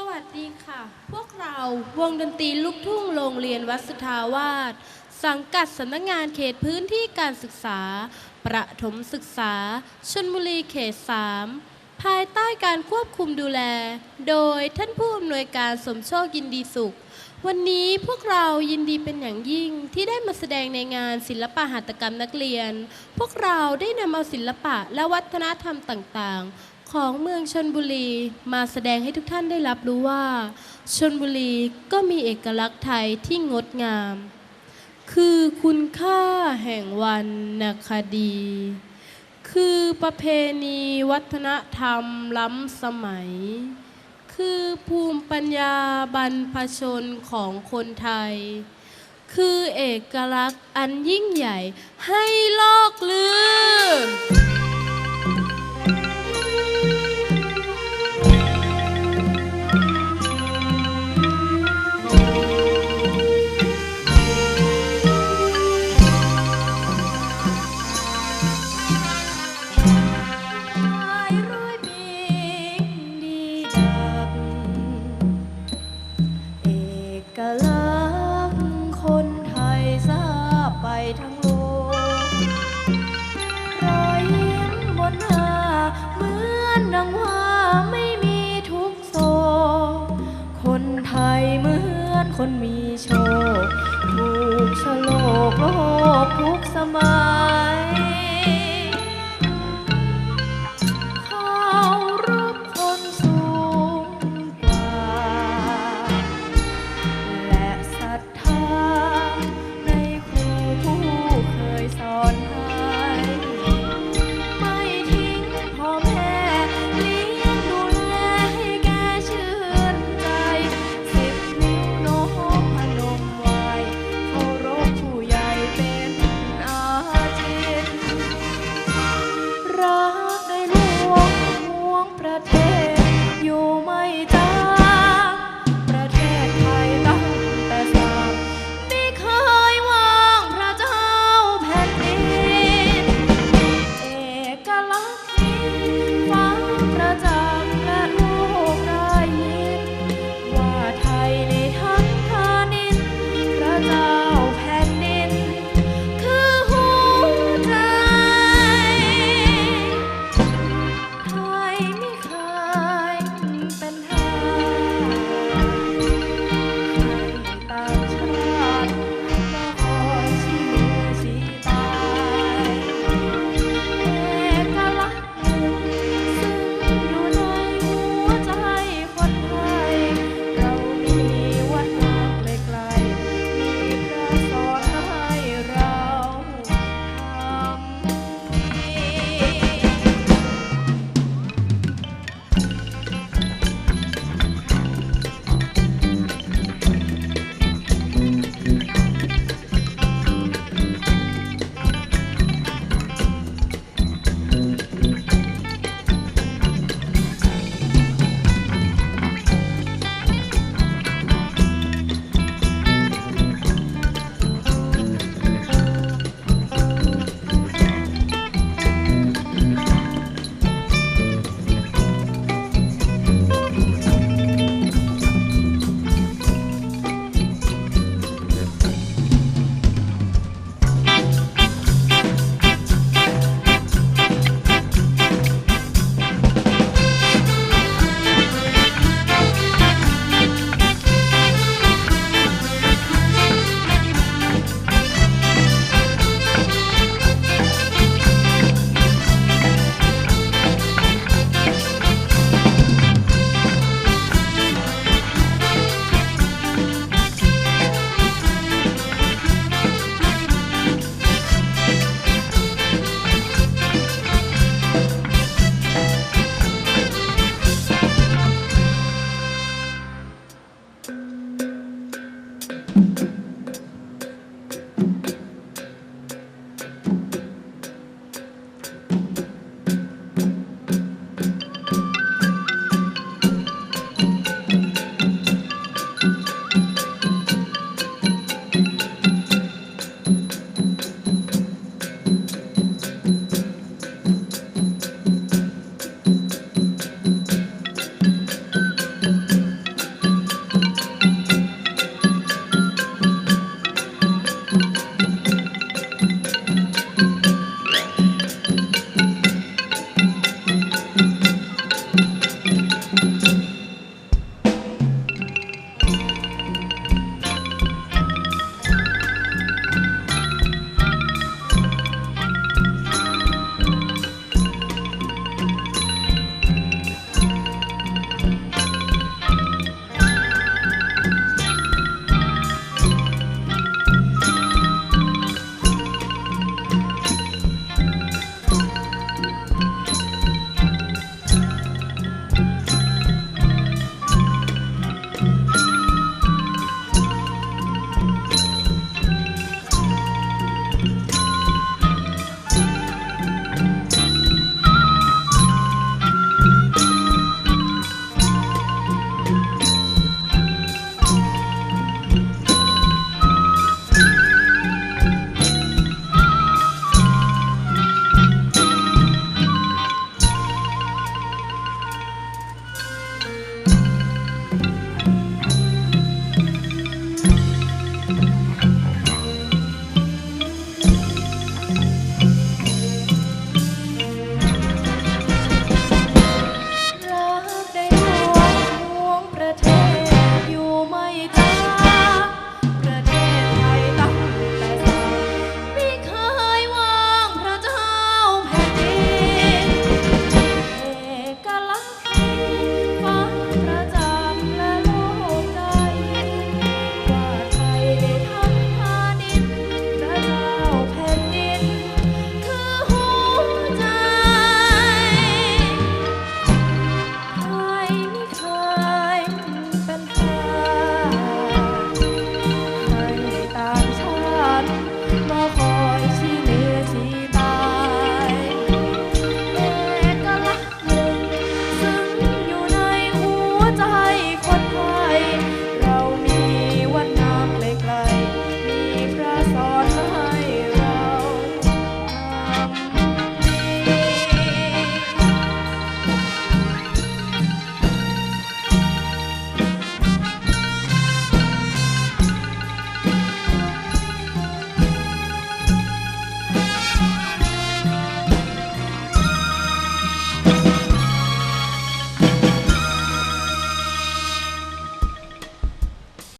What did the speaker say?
สวัสดีค่ะ พวกเราวงดนตรีลูกทุ่งโรงเรียนวัดสุทาวาสสังกัดสำนักงานเขตพื้นที่การศึกษา ประถมศึกษาชนบุรีเขต 3 ภายใต้การควบคุมดูแล โดยท่านผู้อำนวยการสมโชคยินดีสุข วันนี้พวกเรายินดีเป็นอย่างยิ่งที่ได้มาแสดงในงานศิลปะหัตถกรรมนักเรียน พวกเราได้นำเอาศิลปะและวัฒนธรรมต่างๆ ของเมืองชนบุรีมาแสดงให้ทุกท่านได้รับรู้ว่าชนบุรีก็มีเอกลักษณ์ไทยที่งดงาม คือคุณค่าแห่งวันนคดี คือประเพณีวัฒนธรรมล้ำสมัย คือภูมิปัญญาบรรพชนของคนไทย คือเอกลักษณ์อันยิ่งใหญ่ให้โลกลือ ทุกสมั